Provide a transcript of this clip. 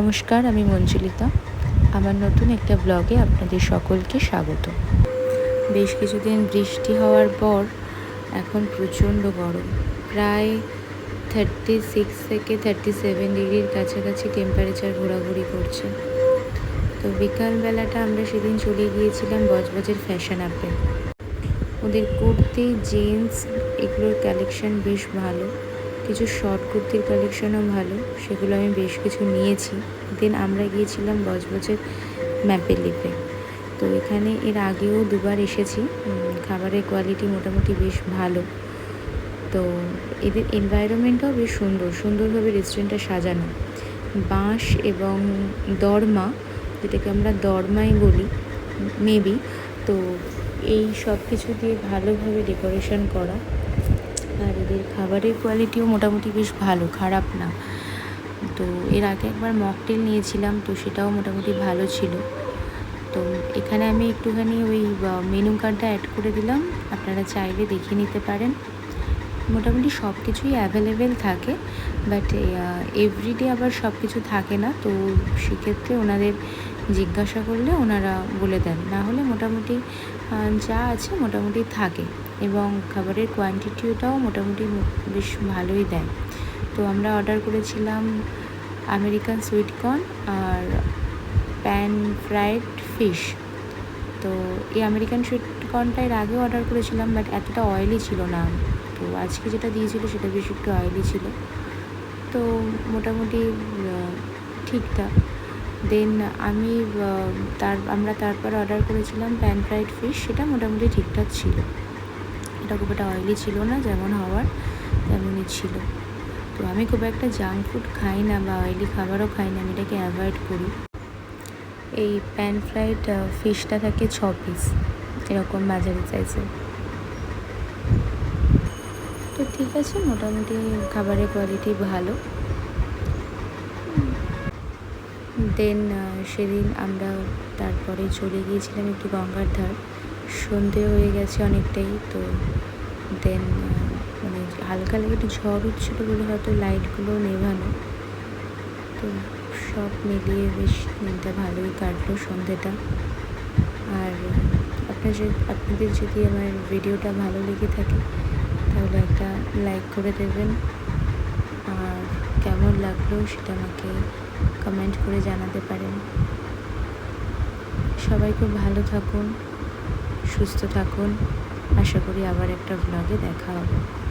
নমস্কার, আমি মঞ্জুলিতা। আমার নতুন একটা ব্লগে আপনাদের সকলকে স্বাগত। বেশ কিছুদিন বৃষ্টি হওয়ার পর এখন প্রচণ্ড গরম। প্রায় থার্টি সিক্স থেকে থার্টি সেভেন ডিগ্রির কাছাকাছি টেম্পারেচার ঘোরাঘুরি করছে। তো বিকালবেলাটা আমরা সেদিন চলে গিয়েছিলাম বজবজের ফ্যাশন আপে ওদের কুর্তি জিন্স এগুলোর কালেকশন বেশ ভালো। কিছু শর্ট কুর্তির কালেকশনও ভালো, সেগুলো আমি বেশ কিছু নিয়েছি। দেন আমরা গিয়েছিলাম বজবজের ম্যাপের লিপে তো এখানে এর আগেও দুবার এসেছি খাবারের কোয়ালিটি মোটামুটি বেশ ভালো। তো এদের এনভায়রনমেন্টটাও বেশ সুন্দর, সুন্দরভাবে রেস্টুরেন্টটা সাজানো। বাঁশ এবং দরমা, যেটাকে আমরা দরমাই বলি মেবি তো এই সব কিছু দিয়ে ভালোভাবে ডেকোরেশন করা। এদের খাবারের কোয়ালিটিও মোটামুটি বেশ ভালো, খারাপ না। তো এর আগে একবার মকটেল নিয়েছিলাম, তো সেটাও মোটামুটি ভালো ছিল। তো এখানে আমি একটুখানি ওই মেনু কার্ডটা অ্যাড করে দিলাম। আপনারা চাইলে দেখে নিতে পারেন। মোটামুটি সব কিছুই অ্যাভেলেবেল থাকে বাট এভরিডে আবার সব কিছু থাকে না। তো সেক্ষেত্রে ওনাদের জিজ্ঞাসা করলে ওনারা বলে দেন। না হলে মোটামুটি যা আছে মোটামুটি থাকে এবং খাবারের কোয়ান্টিটিটাও মোটামুটি বেশ ভালোই দেয়। তো আমরা অর্ডার করেছিলাম আমেরিকান সুইট কর্ন আর প্যান ফ্রাইড ফিশ তো এই আমেরিকান সুইট কর্নটা এর আগেও অর্ডার করেছিলাম বাট এতটা অয়েলি ছিল না। তো আজকে যেটা দিয়েছিল সেটা বেশ একটু অয়েলি ছিল। তো মোটামুটি ঠিকঠাক। দেন আমি তার, আমরা তারপর অর্ডার করেছিলাম প্যান ফ্রাইড ফিশ সেটা মোটামুটি ঠিকঠাক ছিল। এটা খুব একটা অয়েলি ছিল না, যেমন হওয়ার তেমনই ছিল। তো আমি খুব একটা জাঙ্ক ফুড খাই না বা অয়েলি খাবারও খাই না, আমি এটাকে অ্যাভয়েড করি। এই প্যান ফ্রাইড ফিশটা থাকে ছ পিস এরকম বাজারে সাইজের তো ঠিক আছে, মোটামুটি খাবারের কোয়ালিটি ভালো। দেন সেদিন আমরা তারপরে চলে গিয়েছিলাম একটু গঙ্গার ধার। সন্ধে হয়ে গেছে অনেকটাই, তো দেন মানে হালকা হালকা একটু ঝড় উঠছিলো বলে হয়তো লাইটগুলো নেভানো। তো সব মিলিয়ে বেশ দিনটা ভালোই কাটলো সন্ধেটা। আর আপনার আপনাদের যদি আমার ভিডিওটা ভালো লেগে থাকে, তাহলে একটা লাইক করে দেবেন। কেমন লাগল সেটা আমাকে কমেন্ট করে জানাতে পারেন। সবাই খুব ভালো থাকুন, সুস্থ থাকুন। আশা করি আবার একটা ব্লগে দেখা হবে।